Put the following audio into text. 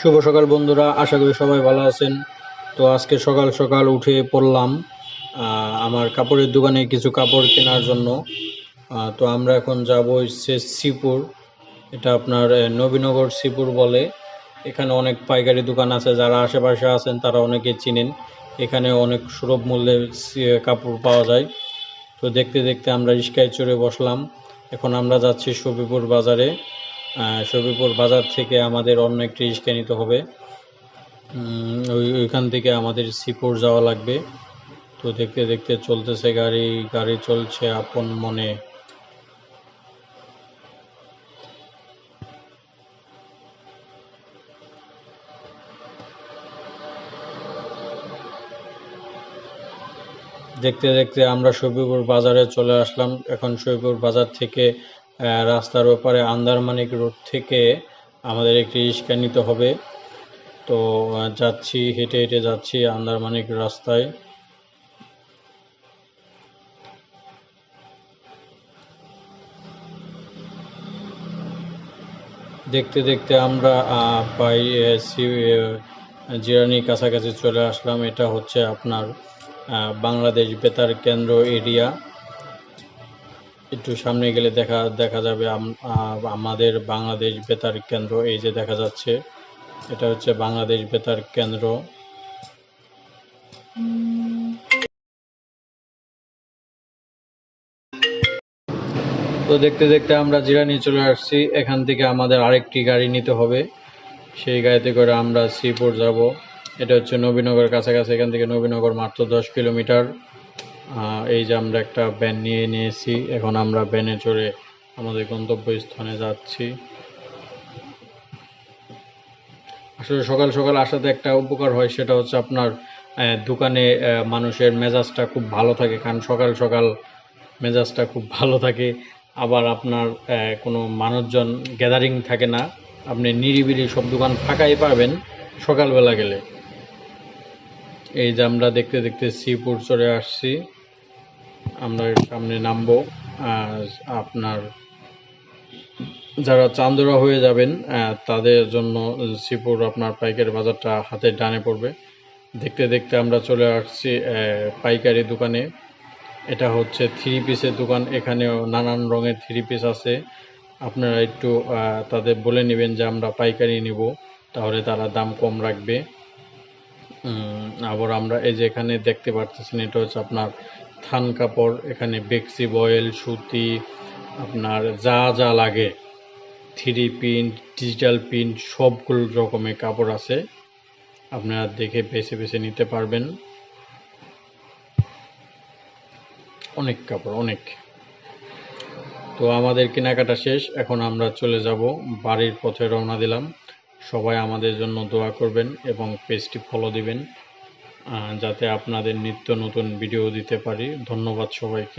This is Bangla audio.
শুভ সকাল বন্ধুরা, আশা করি সবাই ভালো আছেন। তো আজকে সকাল সকাল উঠে পড়লাম আমার কাপড়ের দোকানে কিছু কাপড় কেনার জন্য। তো আমরা এখন যাব হচ্ছে শ্রীপুর, এটা আপনার নবীনগর শ্রীপুর বলে। এখানে অনেক পাইকারি দোকান আছে, যারা আশেপাশে আছেন তারা অনেকে চিনেন। এখানে অনেক সুলভ মূল্যে কাপড় পাওয়া যায়। তো দেখতে দেখতে আমরা রিস্কায় চড়ে বসলাম। এখন আমরা যাচ্ছি সবিপুর বাজারে। সবিপুর বাজার থেকে আমাদের অন্য একটি রিস্কা নিতে হবে। ওই ওইখান থেকে আমাদের শ্রীপুর যাওয়া লাগবে। তো দেখতে দেখতে চলতেছে গাড়ি গাড়ি চলছে আপন মনে। দেখতে দেখতে আমরা শফিপুর বাজারে চলে আসলাম। এখন শফিপুর বাজার থেকে রাস্তার ওপারে আন্দারমানিক রোড থেকে আমাদের একটি রিক্সা নিতে হবে। তো যাচ্ছি, হেঁটে হেঁটে যাচ্ছি আন্দারমানিক রাস্তায়। দেখতে দেখতে আমরা পাই জিরানি কাছাকাছি চলে আসলাম। এটা হচ্ছে আপনার বাংলাদেশ বেতার কেন্দ্র এরিয়া। একটু সামনে গেলে দেখা দেখা যাবে আমাদের বাংলাদেশ বেতার কেন্দ্র এই যে দেখা যাচ্ছে, এটা হচ্ছে বাংলাদেশ বেতার কেন্দ্র। তো দেখতে দেখতে আমরা জিরানি চলে আসছি। এখান থেকে আমাদের আরেকটি গাড়ি নিতে হবে। সেই গাড়িতে করে আমরা শ্রীপুর যাব। এটা হচ্ছে নবীনগর কাছাকাছি, এখান থেকে নবীনগর মাত্র দশ কিলোমিটার। এই যে আমরা একটা ভ্যান নিয়ে নিয়েছি, এখন আমরা ভ্যানে চড়ে আমাদের গন্তব্যস্থানে যাচ্ছি। আসলে সকাল সকাল আসাতে একটা উপকার হয়, সেটা হচ্ছে আপনার দোকানে মানুষের মেজাজটা খুব ভালো থাকে, কারণ সকাল সকাল মেজাজটা খুব ভালো থাকে। আবার আপনার কোনো মানুষজন গ্যাদারিং থাকে না, আপনি নিরিবিলি সব দোকান ফাঁকাই পাবেন সকালবেলা গেলে। এই যে আমরা দেখতে দেখতে শ্রীপুর চলে আসছি। আমরা এর সামনে নামবো। আর আপনার যারা চান্দুরা হয়ে যাবেন তাদের জন্য শ্রীপুর আপনার পাইকারি বাজারটা হাতের ডানে পড়বে। দেখতে দেখতে আমরা চলে আসছি পাইকারি দোকানে। এটা হচ্ছে থ্রি পিসের দোকান। এখানেও নানান রঙের থ্রি পিস আছে। আপনারা একটু তাদের বলে নেবেন যে আমরা পাইকারি নিব, তাহলে তারা দাম কম রাখবে। আবার আমরা এই যে এখানে দেখতে পারতেছেন, এটা হচ্ছে আপনার থান কাপড়, এখানে বেক্সি বয়েল, সুতি, আপনার যা যা লাগে, থ্রি প্রিন্ট, ডিজিটাল প্রিন্ট, সবগুলো রকমের কাপড় আছে। আপনারা দেখে বেছে বেছে নিতে পারবেন। অনেক কাপড়, অনেক। তো আমাদের কেনাকাটা শেষ, এখন আমরা চলে যাব বাড়ির পথে রওনা দিলাম। সবাই আমাদের জন্য দোয়া করবেন এবং পেজটি ফলো দিবেন যাতে আপনাদের নিত্য নতুন ভিডিও দিতে পারি। ধন্যবাদ সবাইকে।